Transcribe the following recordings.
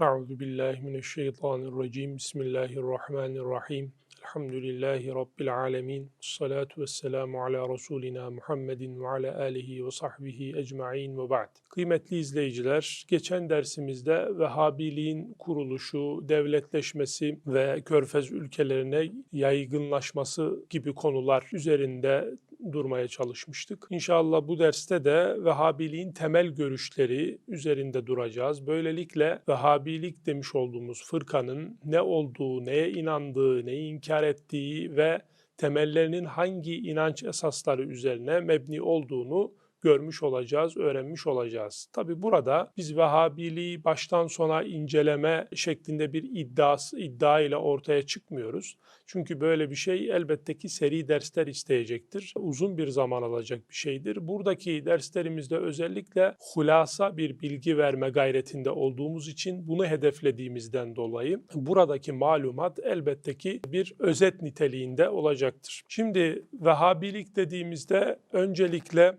Euzu billahi mineşşeytanirracim. Bismillahirrahmanirrahim. Elhamdülillahi rabbil alamin. Salatu vesselamu ala rasulina Muhammedin ve ala alihi ve sahbihi ecmaîn ve ba'd. Kıymetli izleyiciler, geçen dersimizde Vehhabiliğin kuruluşu, devletleşmesi ve Körfez ülkelerine yaygınlaşması gibi konular üzerinde durmaya çalışmıştık. İnşallah bu derste de Vehhabiliğin temel görüşleri üzerinde duracağız. Böylelikle Vehhabilik demiş olduğumuz fırkanın ne olduğu, neye inandığı, neyi inkar ettiği ve temellerinin hangi inanç esasları üzerine mebni olduğunu görmüş olacağız, öğrenmiş olacağız. Tabi burada biz Vehhabiliği baştan sona inceleme şeklinde bir iddiası, iddia ile ortaya çıkmıyoruz. Çünkü böyle bir şey elbette ki seri dersler isteyecektir. Uzun bir zaman alacak bir şeydir. Buradaki derslerimizde özellikle hulasa bir bilgi verme gayretinde olduğumuz için bunu hedeflediğimizden dolayı buradaki malumat elbette ki bir özet niteliğinde olacaktır. Şimdi Vehhabilik dediğimizde öncelikle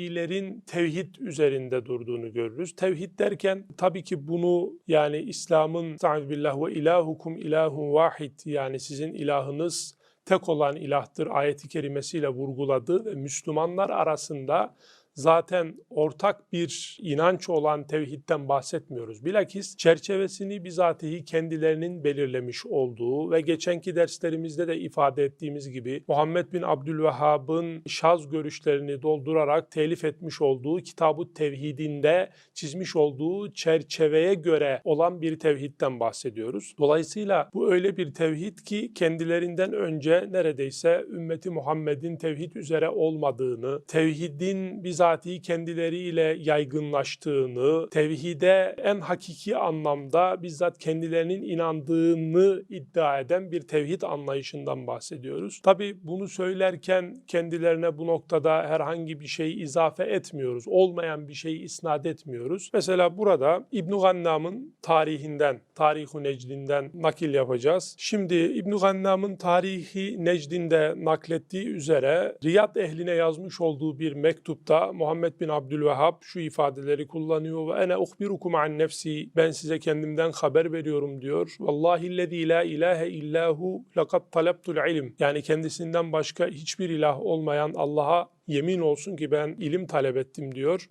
Vehhabilerin tevhid üzerinde durduğunu görürüz. Tevhid derken tabii ki bunu yani İslam'ın billah ve ilahukum ilahun vahid yani sizin ilahınız tek olan ilahtır ayeti kerimesiyle vurguladı ve Müslümanlar arasında zaten ortak bir inanç olan tevhidden bahsetmiyoruz. Bilakis çerçevesini bizatihi kendilerinin belirlemiş olduğu ve geçenki derslerimizde de ifade ettiğimiz gibi Muhammed bin Abdülvehhab'ın şaz görüşlerini doldurarak telif etmiş olduğu kitabı tevhidinde çizmiş olduğu çerçeveye göre olan bir tevhidden bahsediyoruz. Dolayısıyla bu öyle bir tevhid ki kendilerinden önce neredeyse ümmeti Muhammed'in tevhid üzere olmadığını, tevhidin bizatihi bizatihi kendileriyle yaygınlaştığını, tevhide en hakiki anlamda bizzat kendilerinin inandığını iddia eden bir tevhid anlayışından bahsediyoruz. Tabi bunu söylerken kendilerine bu noktada herhangi bir şey izafe etmiyoruz. Olmayan bir şeyi isnat etmiyoruz. Mesela burada İbn Gannam'ın tarihinden, Tarihu Necd'inden nakil yapacağız. Şimdi İbn Gannam'ın Tarihi Necd'inde naklettiği üzere Riyad ehline yazmış olduğu bir mektupta Muhammed bin Abdülvehhab şu ifadeleri kullanıyor ve ene uhbirukum an nefsi ben size kendimden haber veriyorum diyor. Vallahi lezî la ilahe illahu lekad talabtul ilim. Yani kendisinden başka hiçbir ilah olmayan Allah'a yemin olsun ki ben ilim talep ettim diyor.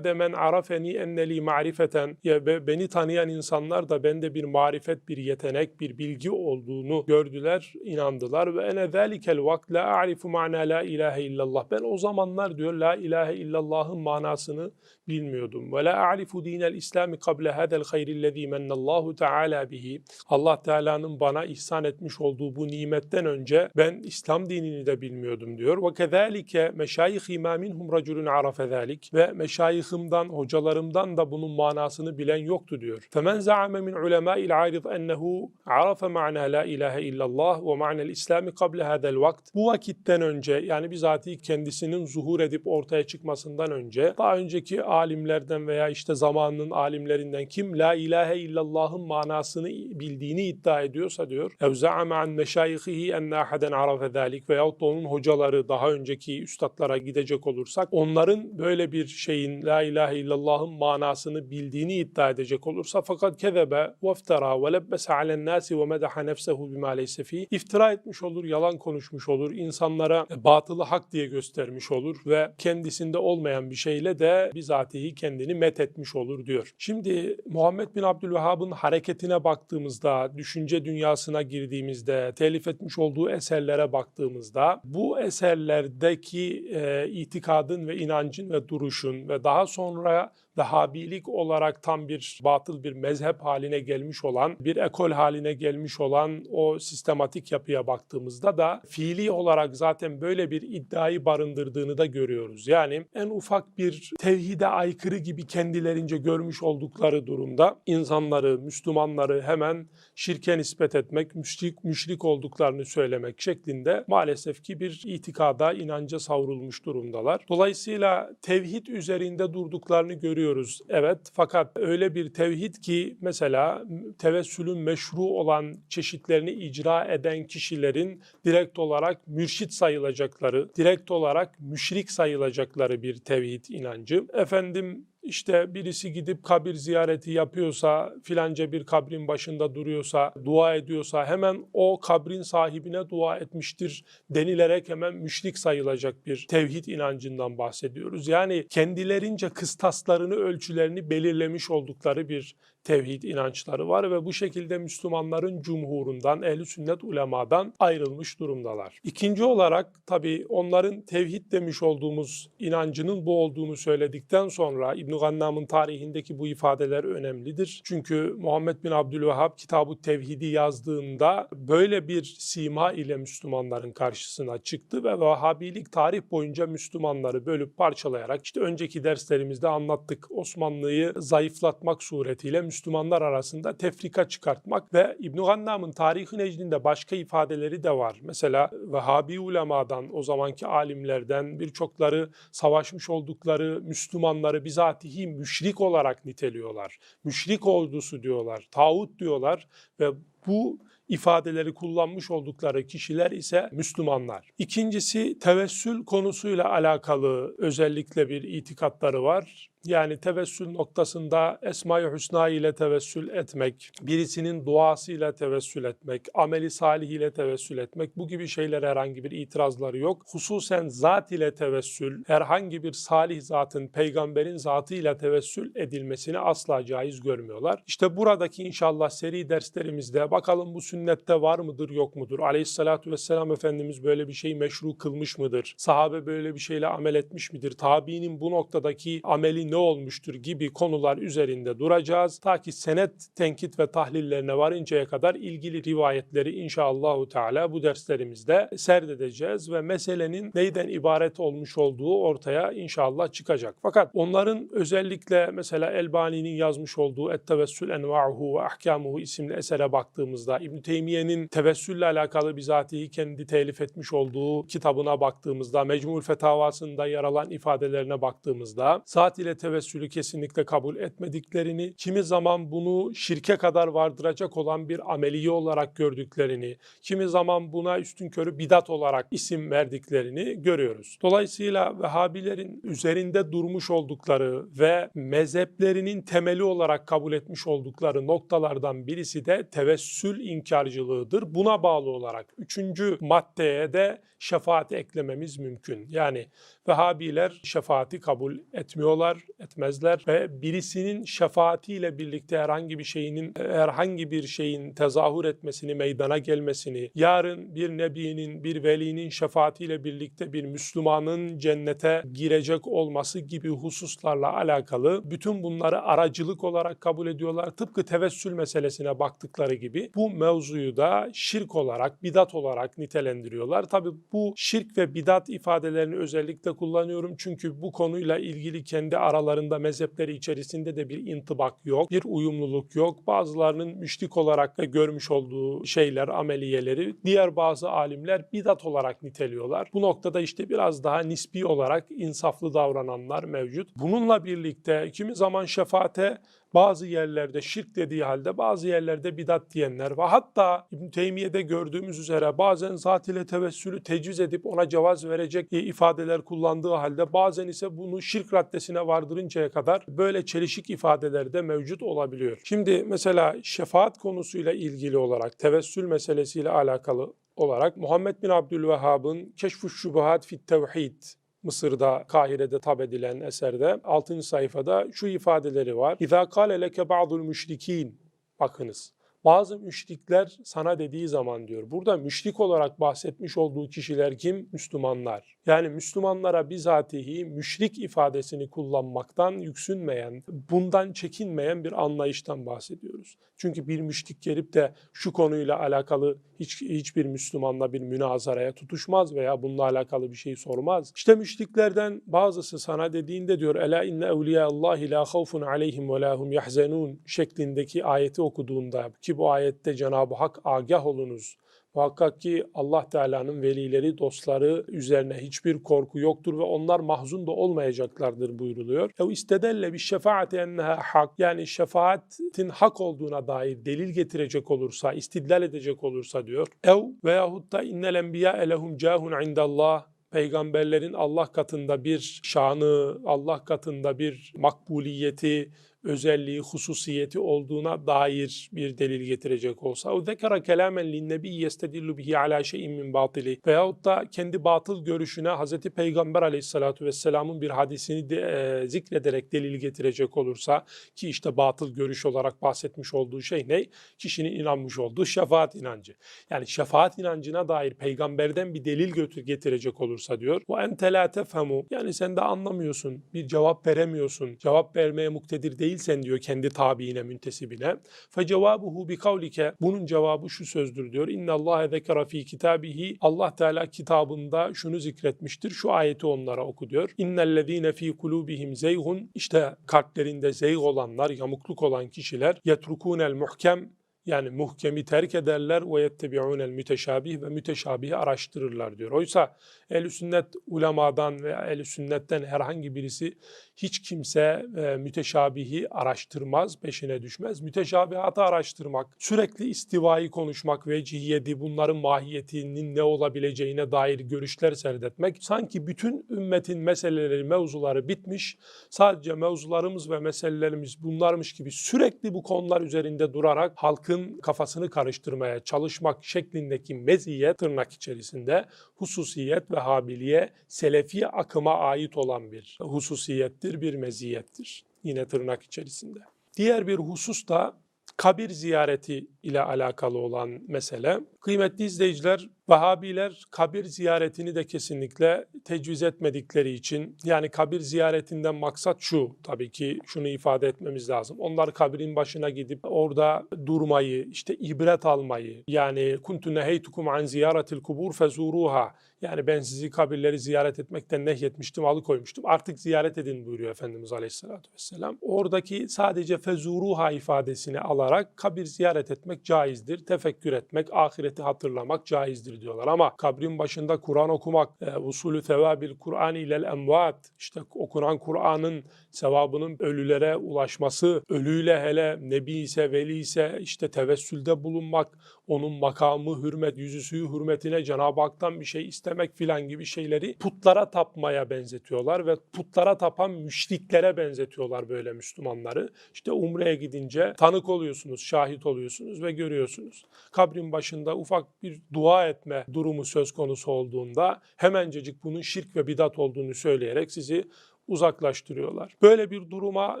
Ve men arafeni enneli marifeten ya beni tanıyan insanlar da bende bir marifet, bir yetenek, bir bilgi olduğunu gördüler, inandılar ve ene zalikel vakt la a'rifu ma'na la ilahe illallah. Ben o zamanlar diyor la ilahe illallah'ın manasını bilmiyordum. Ve la a'rifu dinel İslami kable hadel hayrillezî mennallahu teala bihi. Allah Teala'nın bana ihsan etmiş olduğu bu nimetten önce ben İslam dinini de bilmiyordum diyor. Ve kezalike meşâ mâ minhum raculun arafe zâlik. Ve meşayihimden, hocalarımdan da bunun manasını bilen yoktu diyor. Femen za'ame min ulemâil ârid ennehu arafe ma'na la ilahe illallah ve ma'nel İslami kable hadel vakt. Bu vakitten önce yani bizatihi kendisinin zuhur edip ortaya çıkmasından önce daha önceki alimlerden veya işte zamanının alimlerinden kim la ilahe illallah'ın manasını bildiğini iddia ediyorsa diyor. Ev za'ame an meşayihihi enne ahaden arafe zalik veyahut da onun hocaları daha önceki üstadlara gidecek olursak onların böyle bir şeyin la ilahe illallah'ın manasını bildiğini iddia edecek olursa fakat kezebe veftara ve lebbese alen nasi ve medaha nefsehu bima leyse fi iftira etmiş olur, yalan konuşmuş olur, insanlara batılı hak diye göstermiş olur ve kendisinde olmayan bir şeyle de bizatihi kendini met etmiş olur diyor. Şimdi Muhammed bin Abdülvehhab'ın hareketine baktığımızda, düşünce dünyasına girdiğimizde, telif etmiş olduğu eserlere baktığımızda bu eserlerdeki e, itikadın ve inancın ve duruşun ve daha sonra Vehhabilik olarak tam bir batıl bir mezhep haline gelmiş olan, bir ekol haline gelmiş olan o sistematik yapıya baktığımızda da fiili olarak zaten böyle bir iddiayı barındırdığını da görüyoruz. Yani en ufak bir tevhide aykırı gibi kendilerince görmüş oldukları durumda insanları, Müslümanları hemen şirke nispet etmek, müşrik, müşrik olduklarını söylemek şeklinde maalesef ki bir itikada, inanca savrulmuş durumdalar. Dolayısıyla tevhid üzerinde durduklarını görüyoruz. Evet fakat öyle bir tevhid ki mesela tevessülün meşru olan çeşitlerini icra eden kişilerin direkt olarak mürşit sayılacakları, direkt olarak müşrik sayılacakları bir tevhid inancı. Efendim işte birisi gidip kabir ziyareti yapıyorsa, filanca bir kabrin başında duruyorsa, dua ediyorsa hemen o kabrin sahibine dua etmiştir denilerek hemen müşrik sayılacak bir tevhid inancından bahsediyoruz. Yani kendilerince kıstaslarını, ölçülerini belirlemiş oldukları bir tevhid inançları var ve bu şekilde Müslümanların cumhurundan, ehli sünnet ulemadan ayrılmış durumdalar. İkinci olarak tabii onların tevhid demiş olduğumuz inancının bu olduğunu söyledikten sonra İbn Gannam'ın tarihindeki bu ifadeler önemlidir. Çünkü Muhammed bin Abdülvehhab kitabı tevhidi yazdığında böyle bir sima ile Müslümanların karşısına çıktı ve Vahhabilik tarih boyunca Müslümanları bölüp parçalayarak işte önceki derslerimizde anlattık Osmanlı'yı zayıflatmak suretiyle Müslümanlar arasında tefrika çıkartmak ve İbn Gannam'ın Tarih-i Necd'inde başka ifadeleri de var. Mesela Vehhabi ulemadan, o zamanki alimlerden birçokları savaşmış oldukları Müslümanları bizatihi müşrik olarak niteliyorlar. Müşrik ordusu diyorlar, tağut diyorlar ve bu ifadeleri kullanmış oldukları kişiler ise Müslümanlar. İkincisi tevessül konusuyla alakalı özellikle bir itikatları var. Yani tevessül noktasında Esma-i Hüsna ile tevessül etmek, birisinin duasıyla tevessül etmek, ameli salih ile tevessül etmek bu gibi şeylere herhangi bir itirazları yok. Hususen zat ile tevessül, herhangi bir salih zatın, peygamberin zatıyla tevessül edilmesini asla caiz görmüyorlar. İşte buradaki inşallah seri derslerimizde bakalım bu sünnette var mıdır yok mudur? Aleyhissalatu vesselam Efendimiz böyle bir şey meşru kılmış mıdır? Sahabe böyle bir şeyle amel etmiş midir? Tabiinin bu noktadaki ameli ne olmuştur gibi konular üzerinde duracağız. Ta ki senet tenkit ve tahlillerine varıncaya kadar ilgili rivayetleri inşallahü teala bu derslerimizde serdedeceğiz ve meselenin neyden ibaret olmuş olduğu ortaya inşallah çıkacak. Fakat onların özellikle mesela Elbani'nin yazmış olduğu Et-Tevessül Enva'uhu ve Ahkamuhu isimli esere baktığımızda İbn Teymiye'nin tevessülle alakalı bizatihi kendi telif etmiş olduğu kitabına baktığımızda, Mecmul Fetavasında yer alan ifadelerine baktığımızda zat ile tevessülü kesinlikle kabul etmediklerini, kimi zaman bunu şirke kadar vardıracak olan bir ameliye olarak gördüklerini, kimi zaman buna üstün körü bidat olarak isim verdiklerini görüyoruz. Dolayısıyla Vehhabilerin üzerinde durmuş oldukları ve mezheplerinin temeli olarak kabul etmiş oldukları noktalardan birisi de tevessül inkarcılığıdır. Buna bağlı olarak üçüncü maddeye de şefaat eklememiz mümkün. Yani Vehhabiler şefaati kabul etmiyorlar, etmezler ve birisinin şefaatiyle birlikte herhangi bir şeyinin herhangi bir şeyin tezahür etmesini, meydana gelmesini, yarın bir nebinin, bir velinin şefaatiyle birlikte bir Müslümanın cennete girecek olması gibi hususlarla alakalı bütün bunları aracılık olarak kabul ediyorlar. Tıpkı tevessül meselesine baktıkları gibi bu mevzuyu da şirk olarak, bidat olarak nitelendiriyorlar. Tabi bu şirk ve bidat ifadelerini özellikle kullanıyorum çünkü bu konuyla ilgili kendi aralarında mezhepleri içerisinde de bir intibak yok, bir uyumluluk yok. Bazılarının müşrik olarak da görmüş olduğu şeyler, ameliyeleri diğer bazı alimler bidat olarak niteliyorlar. Bu noktada işte biraz daha nispi olarak insaflı davrananlar mevcut. Bununla birlikte kimi zaman şefaate bazı yerlerde şirk dediği halde bazı yerlerde bidat diyenler ve hatta İbn Teymiye'de gördüğümüz üzere bazen zat ile tevessülü tecviz edip ona cevaz verecek ifadeler kullandığı halde bazen ise bunu şirk raddesine vardırıncaya kadar böyle çelişik ifadeler de mevcut olabiliyor. Şimdi mesela şefaat konusuyla ilgili olarak tevessül meselesiyle alakalı olarak Muhammed bin Abdülvehhab'ın Keşf-ü Şubuhat fit Tevhid Mısır'da, Kahire'de tab edilen eserde 6. sayfada şu ifadeleri var. İza kâle leke ba'dul müşrikîn. Bakınız. Bazı müşrikler sana dediği zaman diyor. Burada müşrik olarak bahsetmiş olduğu kişiler kim? Müslümanlar. Yani Müslümanlara bizatihi müşrik ifadesini kullanmaktan yüksünmeyen, bundan çekinmeyen bir anlayıştan bahsediyoruz. Çünkü bir müşrik gelip de şu konuyla alakalı hiç hiçbir Müslümanla bir münazaraya tutuşmaz veya bununla alakalı bir şey sormaz. İşte müşriklerden bazısı sana dediğinde diyor ela inne evliya Allah la havfun aleyhim ve lahum yahzenun şeklindeki ayeti okuduğunda ki bu ayette Cenab-ı Hak agah olunuz Muhakkak ki Allah Teala'nın velileri, dostları üzerine hiçbir korku yoktur ve onlar mahzun da olmayacaklardır buyruluyor. Ev istedelle bir şefaat enneha hak yani şefaatin hak olduğuna dair delil getirecek olursa, istidlal edecek olursa diyor. Ev veyahut da innel enbiya elehum cahun indallah peygamberlerin Allah katında bir şanı, Allah katında bir makbuliyeti, özelliği, hususiyeti olduğuna dair bir delil getirecek olsa o zekara kelamen linnebi yestedillu bihi ala şeyin min batili veyahut da kendi batıl görüşüne Hazreti Peygamber aleyhissalatu vesselamın bir hadisini de, e, zikrederek delil getirecek olursa ki işte batıl görüş olarak bahsetmiş olduğu şey ne? Kişinin inanmış olduğu şefaat inancı. Yani şefaat inancına dair peygamberden bir delil götür getirecek olursa diyor. Bu entela tefhemu yani sen de anlamıyorsun, bir cevap veremiyorsun, cevap vermeye muktedir değilsen diyor kendi tabiine, müntesibine. Fe cevabuhu bi kavlike bunun cevabı şu sözdür diyor. İnna Allah zekera fi kitabihi Allah Teala kitabında şunu zikretmiştir. Şu ayeti onlara oku diyor. İnnellezîne fi kulubihim zeyhun işte kalplerinde zeyg olanlar, yamukluk olan kişiler yetrukûnel muhkem yani muhkemi terk ederler ve yettebi'ûnel müteşabih ve müteşabihi araştırırlar diyor. Oysa ehl sünnet ulemadan veya ehl sünnetten herhangi birisi hiç kimse e, müteşabihi araştırmaz, peşine düşmez. Müteşabihatı araştırmak, sürekli istivayı konuşmak, vecihiyeti, bunların mahiyetinin ne olabileceğine dair görüşler serdetmek, sanki bütün ümmetin meseleleri, mevzuları bitmiş, sadece mevzularımız ve meselelerimiz bunlarmış gibi sürekli bu konular üzerinde durarak halkın kafasını karıştırmaya çalışmak şeklindeki meziyet tırnak içerisinde hususiyet ve habiliye selefi akıma ait olan bir hususiyettir, bir meziyettir. Yine tırnak içerisinde. Diğer bir husus da kabir ziyareti ile alakalı olan mesele. Kıymetli izleyiciler, Vahabiler kabir ziyaretini de kesinlikle tecviz etmedikleri için yani kabir ziyaretinden maksat şu tabii ki şunu ifade etmemiz lazım. Onlar kabrin başına gidip orada durmayı, işte ibret almayı yani kuntu neheytukum an ziyaretil kubur fezuruha yani ben sizi kabirleri ziyaret etmekten nehyetmiştim, alıkoymuştum. Artık ziyaret edin buyuruyor Efendimiz Aleyhisselatü Vesselam. Oradaki sadece fezuruha ifadesini alarak kabir ziyaret etmek caizdir. Tefekkür etmek, ahireti hatırlamak caizdir diyorlar. Ama kabrin başında Kur'an okumak, e, usulü sevabil Kur'an ilel emvat, işte okunan Kur'an'ın sevabının ölülere ulaşması, ölüyle hele nebi ise, veli ise işte tevessülde bulunmak, onun makamı, hürmet, yüzüsü hürmetine Cenab-ı Hak'tan bir şey istemek filan gibi şeyleri putlara tapmaya benzetiyorlar ve putlara tapan müşriklere benzetiyorlar böyle Müslümanları. İşte Umre'ye gidince tanık oluyorsunuz, şahit oluyorsunuz ve görüyorsunuz. Kabrin başında ufak bir dua etme durumu söz konusu olduğunda hemencecik bunun şirk ve bidat olduğunu söyleyerek sizi uzaklaştırıyorlar. Böyle bir duruma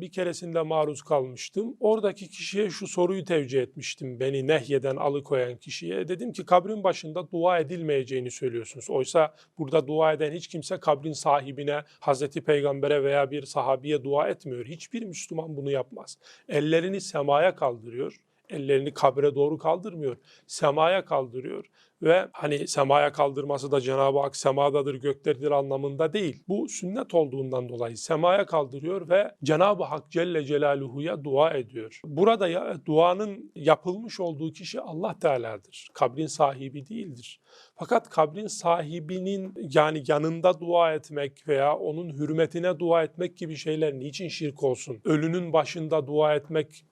bir keresinde maruz kalmıştım. Oradaki kişiye şu soruyu tevcih etmiştim. Beni nehyeden alıkoyan kişiye. Dedim ki kabrin başında dua edilmeyeceğini söylüyorsunuz. Oysa burada dua eden hiç kimse kabrin sahibine, Hazreti Peygamber'e veya bir sahabiye dua etmiyor. Hiçbir Müslüman bunu yapmaz. Ellerini semaya kaldırıyor ellerini kabre doğru kaldırmıyor. Semaya kaldırıyor ve hani semaya kaldırması da Cenab-ı Hak semadadır, göklerdir anlamında değil. Bu sünnet olduğundan dolayı semaya kaldırıyor ve Cenab-ı Hak Celle Celaluhu'ya dua ediyor. Burada ya, duanın yapılmış olduğu kişi Allah Teala'dır. Kabrin sahibi değildir. Fakat kabrin sahibinin yani yanında dua etmek veya onun hürmetine dua etmek gibi şeyler niçin şirk olsun? Ölünün başında dua etmek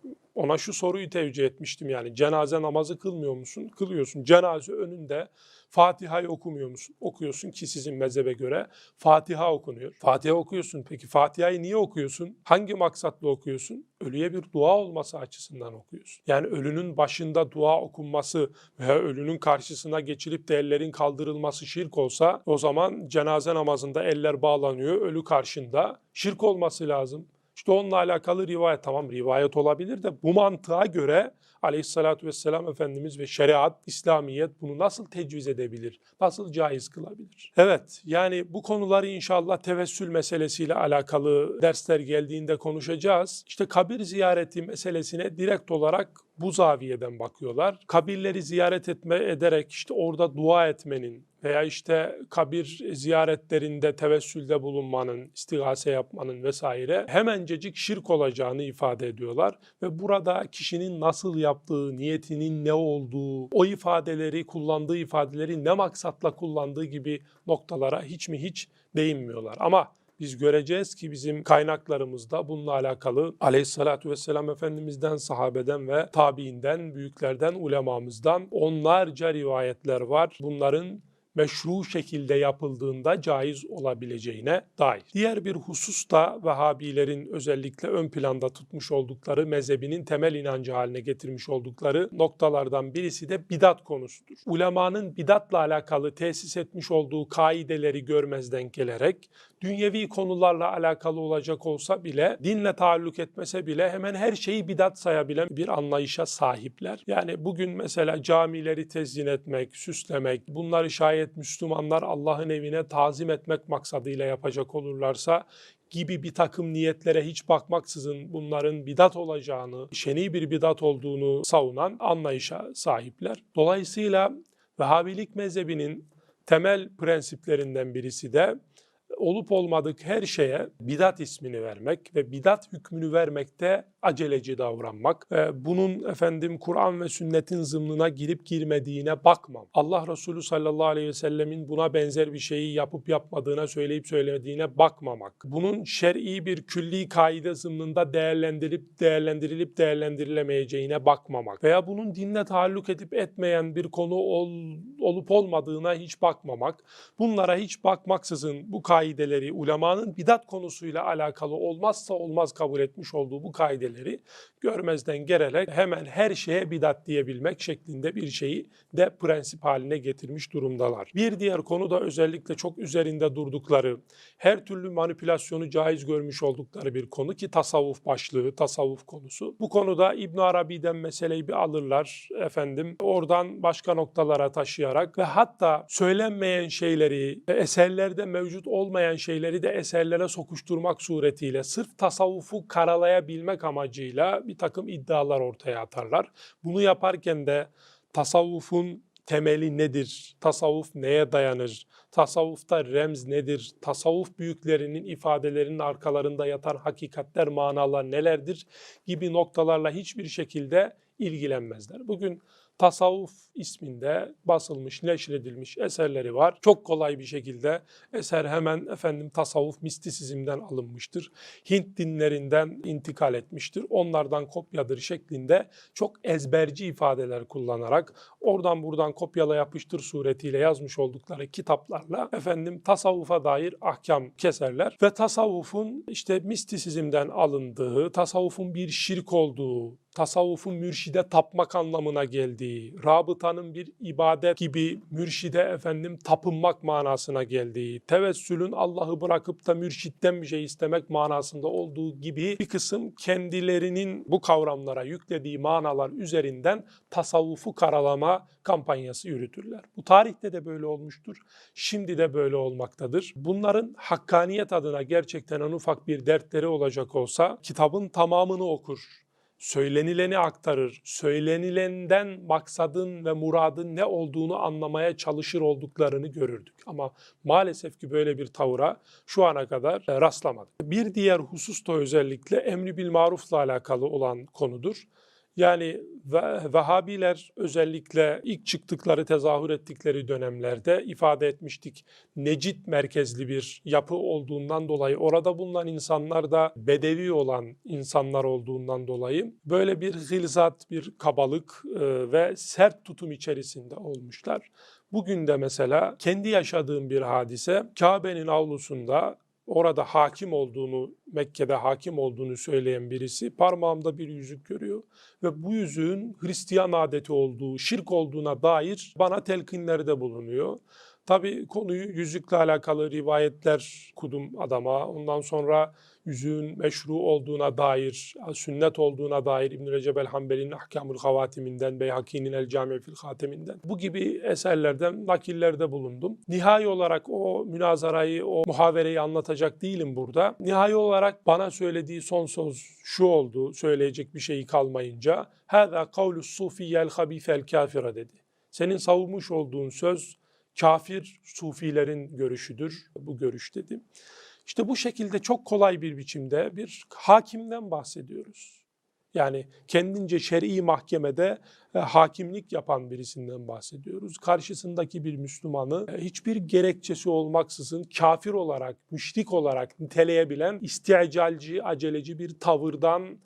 ona şu soruyu tevcih etmiştim yani cenaze namazı kılmıyor musun? Kılıyorsun. Cenaze önünde Fatiha'yı okumuyor musun? Okuyorsun ki sizin mezhebe göre Fatiha okunuyor. Fatiha okuyorsun. Peki Fatiha'yı niye okuyorsun? Hangi maksatla okuyorsun? Ölüye bir dua olması açısından okuyorsun. Yani ölünün başında dua okunması veya ölünün karşısına geçilip de ellerin kaldırılması şirk olsa o zaman cenaze namazında eller bağlanıyor. Ölü karşında şirk olması lazım. İşte onunla alakalı rivayet tamam rivayet olabilir de bu mantığa göre aleyhissalatü vesselam Efendimiz ve şeriat, İslamiyet bunu nasıl tecviz edebilir? Nasıl caiz kılabilir? Evet yani bu konuları inşallah tevessül meselesiyle alakalı dersler geldiğinde konuşacağız. İşte kabir ziyareti meselesine direkt olarak bu zaviyeden bakıyorlar. Kabirleri ziyaret etme ederek işte orada dua etmenin veya işte kabir ziyaretlerinde tevessülde bulunmanın, istigase yapmanın vesaire hemencecik şirk olacağını ifade ediyorlar ve burada kişinin nasıl yaptığı, niyetinin ne olduğu, o ifadeleri, kullandığı ifadeleri ne maksatla kullandığı gibi noktalara hiç mi hiç değinmiyorlar. Ama biz göreceğiz ki bizim kaynaklarımızda bununla alakalı aleyhissalatü vesselam Efendimiz'den, sahabeden ve tabiinden, büyüklerden, ulemamızdan onlarca rivayetler var. Bunların meşru şekilde yapıldığında caiz olabileceğine dair. Diğer bir husus da Vehhabilerin özellikle ön planda tutmuş oldukları mezhebinin temel inancı haline getirmiş oldukları noktalardan birisi de bidat konusudur. Ulemanın bidatla alakalı tesis etmiş olduğu kaideleri görmezden gelerek dünyevi konularla alakalı olacak olsa bile dinle taalluk etmese bile hemen her şeyi bidat sayabilen bir anlayışa sahipler. Yani bugün mesela camileri tezyin etmek, süslemek, bunları şayet Müslümanlar Allah'ın evine tazim etmek maksadıyla yapacak olurlarsa gibi bir takım niyetlere hiç bakmaksızın bunların bidat olacağını, şeni bir bidat olduğunu savunan anlayışa sahipler. Dolayısıyla Vehhabilik mezhebinin temel prensiplerinden birisi de olup olmadık her şeye bidat ismini vermek ve bidat hükmünü vermekte aceleci davranmak. Bunun efendim Kur'an ve sünnetin zımnına girip girmediğine bakmam. Allah Resulü sallallahu aleyhi ve sellemin buna benzer bir şeyi yapıp yapmadığına söyleyip söylemediğine bakmamak. Bunun şer'i bir külli kaide zımnında değerlendirilip değerlendirilip değerlendirilemeyeceğine bakmamak veya bunun dinle taalluk edip etmeyen bir konu ol, olup olmadığına hiç bakmamak. Bunlara hiç bakmaksızın bu kaideleri ulemanın bidat konusuyla alakalı olmazsa olmaz kabul etmiş olduğu bu kaideleri görmezden gelerek hemen her şeye bidat diyebilmek şeklinde bir şeyi de prensip haline getirmiş durumdalar. Bir diğer konu da özellikle çok üzerinde durdukları, her türlü manipülasyonu caiz görmüş oldukları bir konu ki tasavvuf başlığı, tasavvuf konusu. Bu konuda İbn Arabi'den meseleyi bir alırlar efendim. Oradan başka noktalara taşıyarak ve hatta söylenmeyen şeyleri, eserlerde mevcut olmayan şeyleri de eserlere sokuşturmak suretiyle sırf tasavvufu karalayabilmek amacıyla bir takım iddialar ortaya atarlar. Bunu yaparken de tasavvufun temeli nedir? Tasavvuf neye dayanır? Tasavvufta remz nedir? Tasavvuf büyüklerinin ifadelerinin arkalarında yatan hakikatler, manalar nelerdir? gibi noktalarla hiçbir şekilde ilgilenmezler. Bugün tasavvuf isminde basılmış, neşredilmiş eserleri var. Çok kolay bir şekilde eser hemen efendim tasavvuf mistisizmden alınmıştır. Hint dinlerinden intikal etmiştir. Onlardan kopyadır şeklinde çok ezberci ifadeler kullanarak oradan buradan kopyala yapıştır suretiyle yazmış oldukları kitaplarla efendim tasavvufa dair ahkam keserler ve tasavvufun işte mistisizmden alındığı, tasavvufun bir şirk olduğu, tasavvufun mürşide tapmak anlamına geldiği, rabıtanın bir ibadet gibi mürşide efendim tapınmak manasına geldiği, tevessülün Allah'ı bırakıp da mürşitten bir şey istemek manasında olduğu gibi bir kısım kendilerinin bu kavramlara yüklediği manalar üzerinden tasavvufu karalama kampanyası yürütürler. Bu tarihte de böyle olmuştur. Şimdi de böyle olmaktadır. Bunların hakkaniyet adına gerçekten en ufak bir dertleri olacak olsa kitabın tamamını okur söylenileni aktarır, söylenilenden maksadın ve muradın ne olduğunu anlamaya çalışır olduklarını görürdük. Ama maalesef ki böyle bir tavra şu ana kadar rastlamadık. Bir diğer husus da özellikle emri bil marufla alakalı olan konudur. Yani Vehhabiler özellikle ilk çıktıkları, tezahür ettikleri dönemlerde ifade etmiştik. Necit merkezli bir yapı olduğundan dolayı orada bulunan insanlar da bedevi olan insanlar olduğundan dolayı böyle bir hilzat, bir kabalık e, ve sert tutum içerisinde olmuşlar. Bugün de mesela kendi yaşadığım bir hadise Kabe'nin avlusunda orada hakim olduğunu, Mekke'de hakim olduğunu söyleyen birisi parmağımda bir yüzük görüyor ve bu yüzüğün Hristiyan adeti olduğu, şirk olduğuna dair bana telkinlerde bulunuyor. Tabii konuyu yüzükle alakalı rivayetler kudum adama. Ondan sonra yüzüğün meşru olduğuna dair, sünnet olduğuna dair İbn-i Recep el-Hambeli'nin Ahkamul Havatiminden, Beyhaki'nin El Cami fil Hateminden bu gibi eserlerden nakillerde bulundum. Nihai olarak o münazarayı, o muhavereyi anlatacak değilim burada. Nihai olarak bana söylediği son söz şu oldu, söyleyecek bir şeyi kalmayınca. Hâzâ kavlus sufiyyel habîfel kâfira dedi. Senin savunmuş olduğun söz kafir sufilerin görüşüdür. Bu görüş dedim. İşte bu şekilde çok kolay bir biçimde bir hakimden bahsediyoruz. Yani kendince şer'i mahkemede e, hakimlik yapan birisinden bahsediyoruz. Karşısındaki bir Müslümanı e, hiçbir gerekçesi olmaksızın kafir olarak, müşrik olarak niteleyebilen isticalci, aceleci bir tavırdan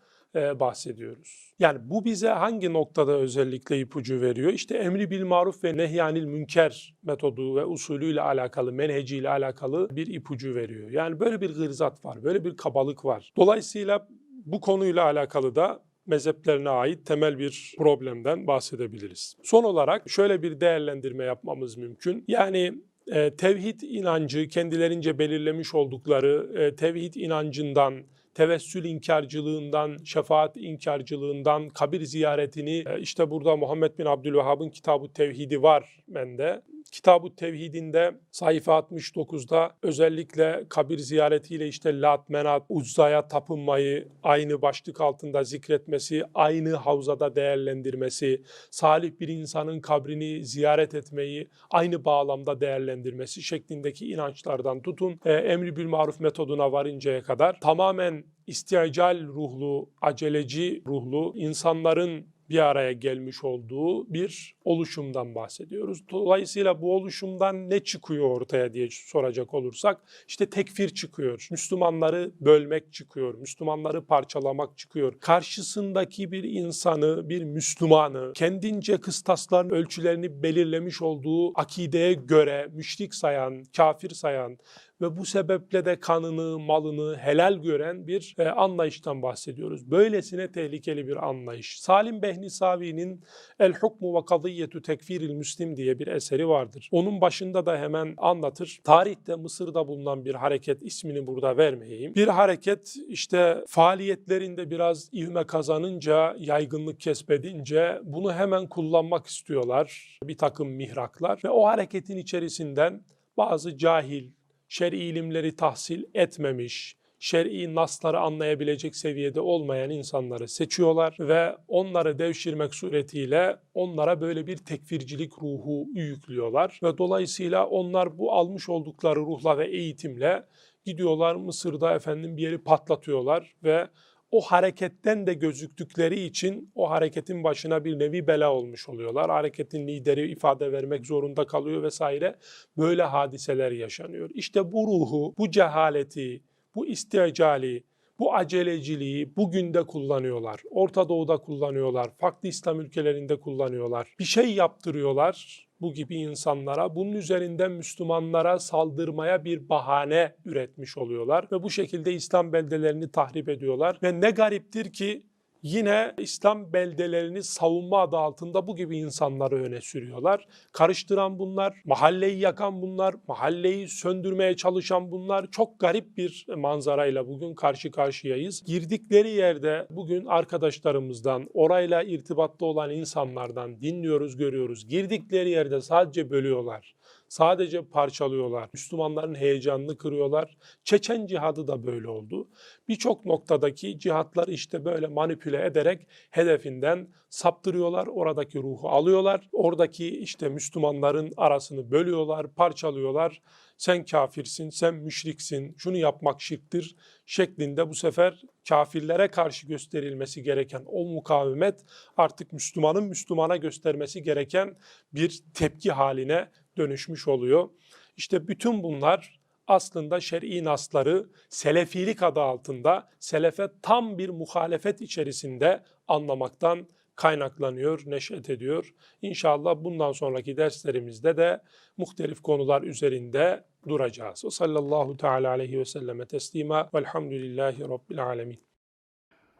bahsediyoruz. Yani bu bize hangi noktada özellikle ipucu veriyor? İşte emri bil maruf ve nehyanil münker metodu ve usulüyle alakalı, menheciyle alakalı bir ipucu veriyor. Yani böyle bir gırzat var, böyle bir kabalık var. Dolayısıyla bu konuyla alakalı da mezheplerine ait temel bir problemden bahsedebiliriz. Son olarak şöyle bir değerlendirme yapmamız mümkün. Yani e, tevhid inancı kendilerince belirlemiş oldukları e, tevhid inancından tevessül inkarcılığından, şefaat inkarcılığından, kabir ziyaretini e, işte burada Muhammed bin Abdülvehhab'ın Kitab-ı Tevhidi var bende. Kitab-ı Tevhid'inde sayfa 69'da özellikle kabir ziyaretiyle işte Lat, Menat, Uzza'ya tapınmayı aynı başlık altında zikretmesi, aynı havzada değerlendirmesi, salih bir insanın kabrini ziyaret etmeyi aynı bağlamda değerlendirmesi şeklindeki inançlardan tutun, e, emri bil maruf metoduna varıncaya kadar tamamen istiacal ruhlu, aceleci ruhlu insanların bir araya gelmiş olduğu bir oluşumdan bahsediyoruz. Dolayısıyla bu oluşumdan ne çıkıyor ortaya diye soracak olursak işte tekfir çıkıyor. Müslümanları bölmek çıkıyor. Müslümanları parçalamak çıkıyor. Karşısındaki bir insanı, bir Müslümanı kendince kıstasların ölçülerini belirlemiş olduğu akideye göre müşrik sayan, kafir sayan ve bu sebeple de kanını, malını helal gören bir e, anlayıştan bahsediyoruz. Böylesine tehlikeli bir anlayış. Salim Behnisavi'nin El Hukmu ve Kadiyyetu Tekfiril Müslim diye bir eseri vardır. Onun başında da hemen anlatır. Tarihte Mısır'da bulunan bir hareket ismini burada vermeyeyim. Bir hareket işte faaliyetlerinde biraz ivme kazanınca, yaygınlık kesbedince bunu hemen kullanmak istiyorlar. Bir takım mihraklar ve o hareketin içerisinden bazı cahil, şer'i ilimleri tahsil etmemiş, şer'i nasları anlayabilecek seviyede olmayan insanları seçiyorlar ve onları devşirmek suretiyle onlara böyle bir tekfircilik ruhu yüklüyorlar ve dolayısıyla onlar bu almış oldukları ruhla ve eğitimle gidiyorlar Mısır'da efendim bir yeri patlatıyorlar ve o hareketten de gözüktükleri için o hareketin başına bir nevi bela olmuş oluyorlar. Hareketin lideri ifade vermek zorunda kalıyor vesaire. Böyle hadiseler yaşanıyor. İşte bu ruhu, bu cehaleti, bu isticali, bu aceleciliği bugün de kullanıyorlar. Orta Doğu'da kullanıyorlar. Farklı İslam ülkelerinde kullanıyorlar. Bir şey yaptırıyorlar bu gibi insanlara. Bunun üzerinden Müslümanlara saldırmaya bir bahane üretmiş oluyorlar. Ve bu şekilde İslam beldelerini tahrip ediyorlar. Ve ne gariptir ki yine İslam beldelerini savunma adı altında bu gibi insanları öne sürüyorlar. Karıştıran bunlar, mahalleyi yakan bunlar, mahalleyi söndürmeye çalışan bunlar. Çok garip bir manzarayla bugün karşı karşıyayız. Girdikleri yerde bugün arkadaşlarımızdan, orayla irtibatta olan insanlardan dinliyoruz, görüyoruz. Girdikleri yerde sadece bölüyorlar. Sadece parçalıyorlar. Müslümanların heyecanını kırıyorlar. Çeçen cihadı da böyle oldu. Birçok noktadaki cihatlar işte böyle manipüle ederek hedefinden saptırıyorlar. Oradaki ruhu alıyorlar. Oradaki işte Müslümanların arasını bölüyorlar, parçalıyorlar. Sen kafirsin, sen müşriksin, şunu yapmak şirktir şeklinde bu sefer kafirlere karşı gösterilmesi gereken o mukavemet artık Müslümanın Müslümana göstermesi gereken bir tepki haline dönüşmüş oluyor. İşte bütün bunlar aslında şer'i nasları selefilik adı altında selefe tam bir muhalefet içerisinde anlamaktan kaynaklanıyor, neşet ediyor. İnşallah bundan sonraki derslerimizde de muhtelif konular üzerinde duracağız. O sallallahu teala aleyhi ve selleme teslima velhamdülillahi rabbil alemin.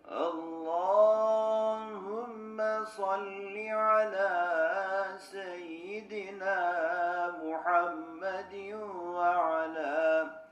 Allahümme salli ala seyyidina Muhammedin ve ala